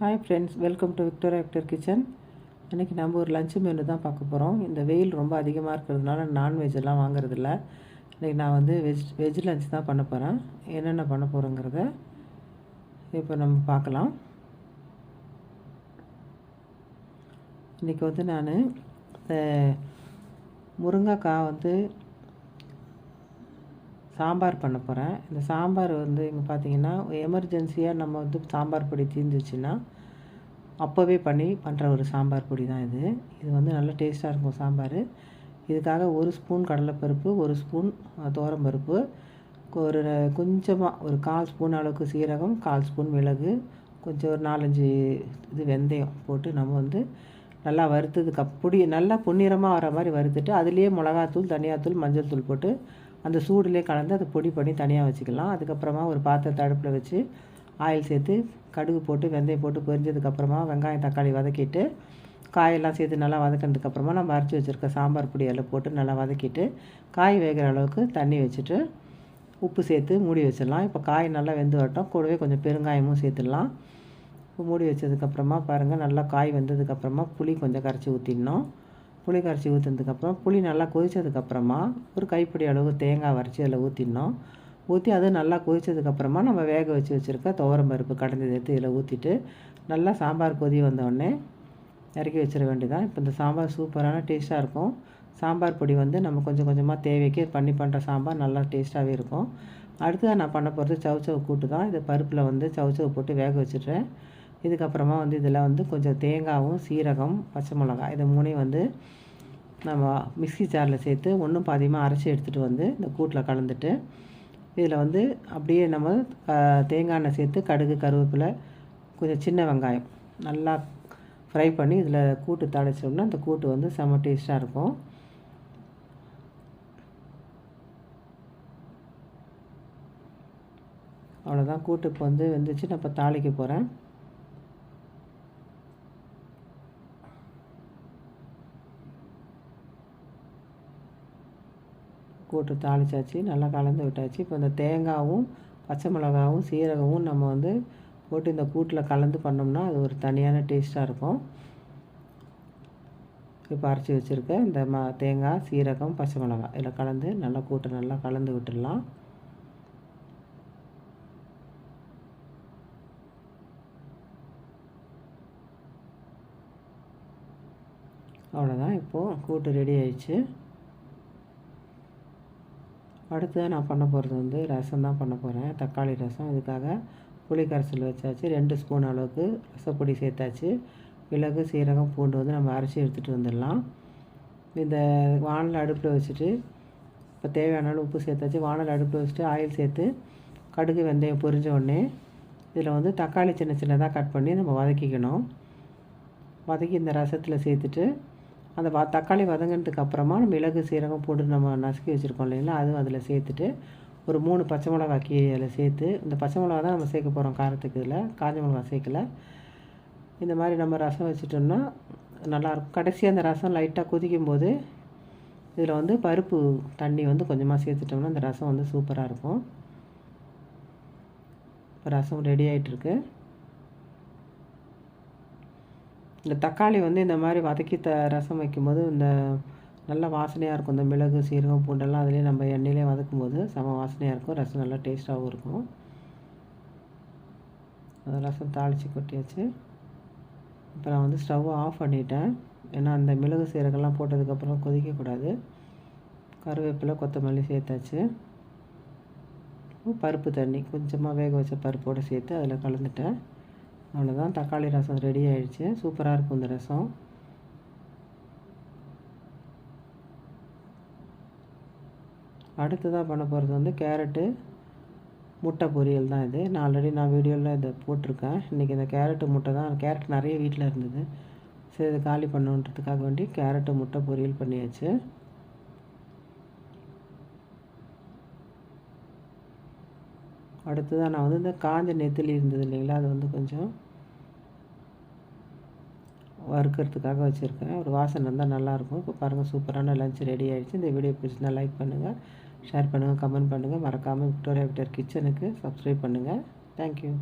Hi friends welcome to Victoria Victor kitchen இன்றைக்கி நம்ம ஒரு லஞ்சு மெனு தான் பார்க்க போகிறோம் இந்த வெயில் ரொம்ப அதிகமாக இருக்கிறதுனால நான்வெஜ் எல்லாம் வாங்குறதில்ல. இன்றைக்கி நான் வந்து வெஜ் வெஜ் லஞ்ச் தான் பண்ண போகிறேன் என்னென்ன பண்ண போகிறோங்கிறத இப்போ நம்ம பார்க்கலாம். இன்றைக்கி வந்து நான் இந்த முருங்கைக்காய் வந்து சாம்பார் பண்ண போகிறேன் இந்த சாம்பார் வந்து இங்கே பார்த்தீங்கன்னா எமர்ஜென்சியாக நம்ம வந்து சாம்பார் பொடி தீர்ந்துச்சுன்னா அப்போவே பண்ணி பண்ணுற ஒரு சாம்பார் பொடி தான் இது. இது வந்து நல்ல டேஸ்ட்டாக இருக்கும் சாம்பார். இதுக்காக ஒரு ஸ்பூன் கடலைப்பருப்பு ஒரு ஸ்பூன் பருப்பு ஒரு கொஞ்சமாக ஒரு கால் ஸ்பூன் அளவுக்கு சீரகம் கால் ஸ்பூன் மிளகு கொஞ்சம் ஒரு நாலஞ்சு இது வெந்தயம் போட்டு நம்ம வந்து நல்லா வறுத்ததுக்கு பொடி நல்லா பொன்னிறமாக வர மாதிரி வறுத்துட்டு அதுலேயே மிளகாத்தூள் தனியாத்தூள் மஞ்சள் தூள் போட்டு அந்த சூடுலேயே கலந்து அதை பொடி பண்ணி தனியாக வச்சுக்கலாம். அதுக்கப்புறமா ஒரு பாத்திரத்தை அடுப்பில் வச்சு ஆயில் சேர்த்து கடுகு போட்டு வெந்தயம் போட்டு பொரிஞ்சதுக்கப்புறமா வெங்காயம் தக்காளி வதக்கிட்டு காயெல்லாம் சேர்த்து நல்லா வதக்கினதுக்கப்புறமா நம்ம அரைச்சி வச்சுருக்க சாம்பார் பொடியெல்லாம் போட்டு நல்லா வதக்கிட்டு காய் வேகிற அளவுக்கு தண்ணி வச்சுட்டு உப்பு சேர்த்து மூடி வச்சிடலாம். இப்போ காய் நல்லா வெந்து வரட்டும். கூடவே கொஞ்சம் பெருங்காயமும் சேர்த்துடலாம். மூடி வச்சதுக்கப்புறமா பாருங்கள் நல்லா காய் வெந்ததுக்கப்புறமா புளி கொஞ்சம் கரைச்சி ஊற்றிடணும் புளி கரைச்சி ஊற்றினதுக்கப்புறம் புளி நல்லா கொதித்ததுக்கப்புறமா ஒரு கைப்பிடி அளவு தேங்காய் வரைச்சி அதில் ஊற்றிடணும் ஊற்றி அது நல்லா கொதித்ததுக்கப்புறமா நம்ம வேக வச்சு வச்சுருக்க துவரம் பருப்பு கடந்தது எடுத்து இதில் ஊற்றிட்டு நல்லா சாம்பார் கொதி வந்தோடனே இறக்கி வச்சிட வேண்டியதான் இப்போ இந்த சாம்பார் சூப்பரான டேஸ்ட்டாக இருக்கும். சாம்பார் பொடி வந்து நம்ம கொஞ்சம் கொஞ்சமாக தேவைக்கு பண்ணி பண்ணுற சாம்பார் நல்லா டேஸ்ட்டாகவே இருக்கும். அடுத்ததாக நான் பண்ண போகிறது சவுச்சவு கூட்டு தான். இது பருப்பில் வந்து சவுச்சவு போட்டு வேக வச்சுட்றேன். இதுக்கப்புறமா வந்து இதில் வந்து கொஞ்சம் தேங்காயும் சீரகம் பச்சை மிளகாய் இதை மூணையும் வந்து நம்ம மிக்சி ஜாரில் சேர்த்து ஒன்றும் பாதியமாக அரைச்சி எடுத்துகிட்டு வந்து இந்த கூட்டில் கலந்துட்டு இதில் வந்து அப்படியே நம்ம தேங்காய் எண்ணெய் சேர்த்து கடுகு கருவேப்பிலை கொஞ்சம் சின்ன வெங்காயம் நல்லா ஃப்ரை பண்ணி இதில் கூட்டு தடைச்சோம்னா அந்த கூட்டு வந்து செம்ம டேஸ்ட்டாக இருக்கும். அவ்வளோதான் கூட்டுக்கு வந்து வெந்துச்சு. நான் இப்போ தாளிக்க போகிறேன். கூட்டு தாளிச்சாச்சு நல்லா கலந்து விட்டாச்சு. இப்போ இந்த தேங்காயும் பச்சை மிளகாவும் சீரகமும் நம்ம வந்து போட்டு இந்த கூட்டில் கலந்து பண்ணோம்னா அது ஒரு தனியான டேஸ்ட்டாக இருக்கும். இப்போ அரைச்சி வச்சுருக்க இந்த ம தேங்காய் சீரகம் பச்சை மிளகாய். இதில் கலந்து நல்லா கூட்டை நல்லா கலந்து விட்டுடலாம். அவ்வளோதான் இப்போது கூட்டு ரெடி ஆயிடுச்சு. அடுத்ததாக நான் பண்ண போகிறது வந்து ரசம் தான் பண்ண போகிறேன் தக்காளி ரசம். இதுக்காக புளி கரைசல் வச்சாச்சு. ரெண்டு ஸ்பூன் அளவுக்கு ரசப்பொடி சேர்த்தாச்சு. மிளகு சீரகம் பூண்டு வந்து நம்ம அரைச்சி எடுத்துகிட்டு வந்துடலாம். இந்த வானல் அடுப்பில் வச்சுட்டு இப்போ தேவையான அளவு உப்பு சேர்த்தாச்சு. வானல் அடுப்பில் வச்சுட்டு ஆயில் சேர்த்து கடுகு வெந்தயம் பொரிஞ்ச உடனே இதில் வந்து தக்காளி சின்ன சின்னதாக கட் பண்ணி நம்ம வதக்கிக்கணும். வதக்கி இந்த ரசத்தில் சேர்த்துட்டு அந்த வ தக்காளி வதங்கினதுக்கு அப்புறமா மிளகு சீரகம் போட்டு நம்ம நசுக்கி வச்சுருக்கோம் இல்லைங்களா? அதுவும் அதில் சேர்த்துட்டு ஒரு மூணு பச்சை மிளகா கீழே அதில் சேர்த்து இந்த பச்சை மிளகா தான் நம்ம சேர்க்க போகிறோம் காரத்துக்கு இதில். காஞ்ச மிளகா சேர்க்கல. இந்த மாதிரி நம்ம ரசம் வச்சுட்டோம்னா நல்லாயிருக்கும் கடைசியாக அந்த ரசம் லைட்டாக கொதிக்கும் போது இதில் வந்து பருப்பு தண்ணி வந்து கொஞ்சமாக சேர்த்துட்டோம்னா அந்த ரசம் வந்து சூப்பராக இருக்கும். இப்போ ரசம் ரெடி ஆகிட்டுருக்கு இந்த தக்காளி வந்து இந்த மாதிரி வதக்கி த ரசம் வைக்கும்போது இந்த நல்ல வாசனையாக இருக்கும். இந்த மிளகு சீரகம் பூண்டெல்லாம் அதிலே நம்ம எண்ணெயிலே வதக்கும் போது செம வாசனையாக இருக்கும். ரசம் நல்லா டேஸ்ட்டாகவும் இருக்கும். அந்த ரசம் தாளித்து கொட்டியாச்சு. இப்போ நான் வந்து ஸ்டவ்வை ஆஃப் பண்ணிட்டேன். ஏன்னா அந்த மிளகு சீரகெல்லாம் போட்டதுக்கப்புறம் கொதிக்கக்கூடாது. கருவேப்பிலை கொத்தமல்லி சேர்த்தாச்சு. பருப்பு தண்ணி கொஞ்சமாக வேக வச்ச பருப்போடு சேர்த்து அதில் கலந்துட்டேன். அவ்வளோதான் தக்காளி ரசம் ரெடி ஆயிடுச்சு. சூப்பராக இருக்கும் இந்த ரசம். அடுத்ததாக பண்ண போகிறது வந்து கேரட்டு முட்டை பொரியல் தான் இது. நான் ஆல்ரெடி நான் வீடியோவில் இதை போட்டிருக்கேன். இன்றைக்கி இந்த கேரட்டு முட்டை தான். கேரட் நிறைய வீட்டில் இருந்தது. சரி இதை காலி பண்ணுன்றதுக்காக வேண்டி கேரட்டு முட்டை பொரியல் பண்ணியாச்சு. அடுத்ததாக நான் வந்து இந்த காஞ்ச நெத்திலி இருந்தது இல்லைங்களா? அது வந்து கொஞ்சம் வறுக்கிறதுக்காக வச்சுருக்கேன். ஒரு வாசனை இருந்தால் நல்லாயிருக்கும். இப்போ பாருங்கள் சூப்பரான லஞ்ச் ரெடி ஆகிடுச்சு இந்த வீடியோ பிடிச்சிருந்தா லைக் பண்ணுங்கள் ஷேர் பண்ணுங்கள் கமெண்ட் பண்ணுங்கள் மறக்காமல் விக்டோரியா விக்டர் கிச்சனுக்கு சப்ஸ்கிரைப் பண்ணுங்கள் தேங்க்யூ